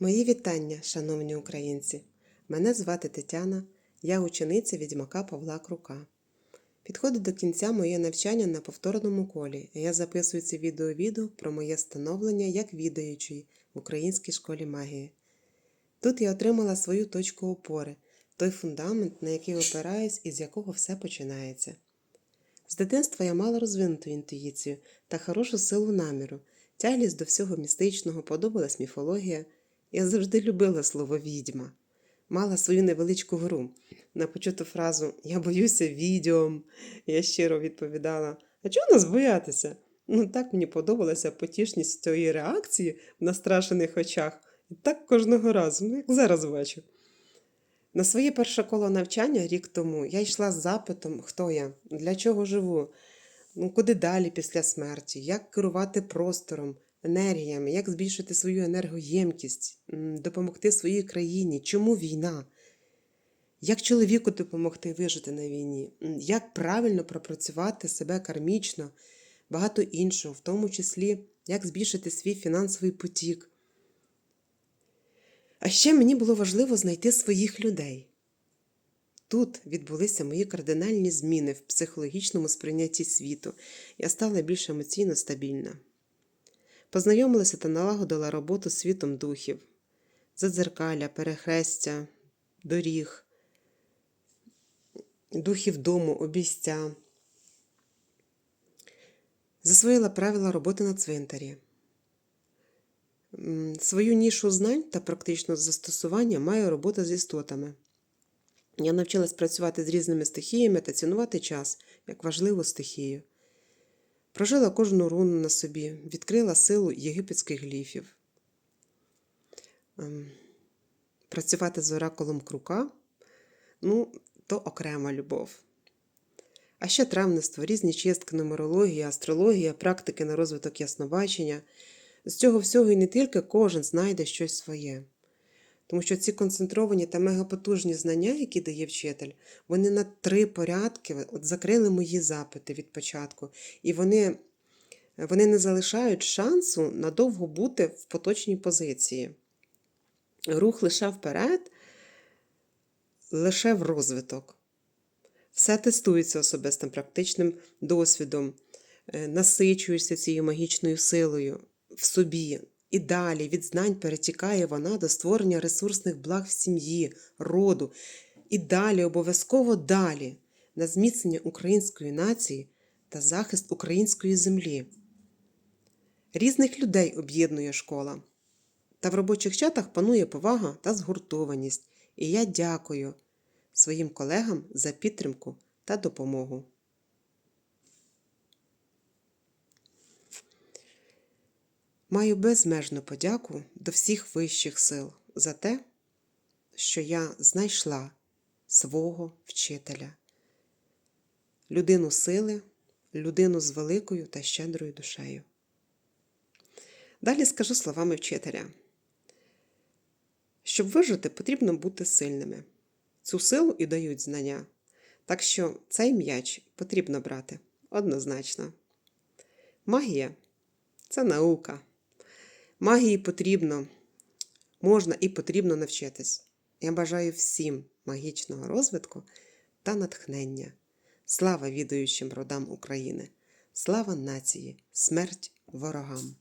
Мої вітання, шановні українці! Мене звати Тетяна, я учениця відьмака Павла Крука. Підходить до кінця моє навчання на повторному колі, я записую це відео-відео про моє становлення як відаючої в українській школі магії. Тут я отримала свою точку опори, той фундамент, на який опираюсь і з якого все починається. З дитинства я мала розвинуту інтуїцію та хорошу силу наміру, тяглість до всього містичного, подобалась міфологія. Я завжди любила слово відьма. Мала свою невеличку гру. На почуту фразу Я боюся відьом. Я щиро відповідала: А чого нас боятися? Ну так мені подобалася потішність цієї реакції в настрашених очах. І так кожного разу, ну як зараз бачу. На своє перше коло навчання рік тому я йшла з запитом, хто я, для чого живу, ну, куди далі після смерті, як керувати простором, енергіями, як збільшити свою енергоємкість, допомогти своїй країні, чому війна, як чоловіку допомогти вижити на війні, як правильно пропрацювати себе кармічно, багато іншого, в тому числі, як збільшити свій фінансовий потік. А ще мені було важливо знайти своїх людей. Тут відбулися мої кардинальні зміни в психологічному сприйнятті світу. Я стала більш емоційно стабільна. Познайомилася та налагодила роботу світом духів, задзеркалля, перехрестя, доріг, духів дому, обійстя. Засвоїла правила роботи на цвинтарі. Свою нішу знань та практичного застосування має робота з істотами. Я навчилась працювати з різними стихіями та цінувати час як важливу стихію. Прожила кожну руну на собі, відкрила силу єгипетських гліфів. Ем, Працювати з оракулом крука ну, то окрема любов. А ще травництво, різні чистки, нумерологія, астрологія, практики на розвиток яснобачення. З цього всього і не тільки кожен знайде щось своє. Тому що ці концентровані та мегапотужні знання, які дає вчитель, вони на три порядки от закрили мої запити від початку. І вони, вони не залишають шансу надовго бути в поточній позиції. Рух лише вперед, лише в розвиток. Все тестується особистим практичним досвідом, е, насичуєшся цією магічною силою в собі. І далі від знань перетікає вона до створення ресурсних благ в сім'ї, роду. І далі, обов'язково далі, на зміцнення української нації та захист української землі. Різних людей об'єднує школа. Та в робочих чатах панує повага та згуртованість. І я дякую своїм колегам за підтримку та допомогу. Маю безмежну подяку до всіх вищих сил за те, що я знайшла свого вчителя, людину сили, людину з великою та щедрою душею. Далі скажу словами вчителя. Щоб вижити, потрібно бути сильними. Цю силу і дають знання. Так що цей м'яч потрібно брати однозначно. Магія це наука. Магії потрібно, можна і потрібно навчитись. Я бажаю всім магічного розвитку та натхнення. Слава відаючим родам України! Слава нації! Смерть ворогам!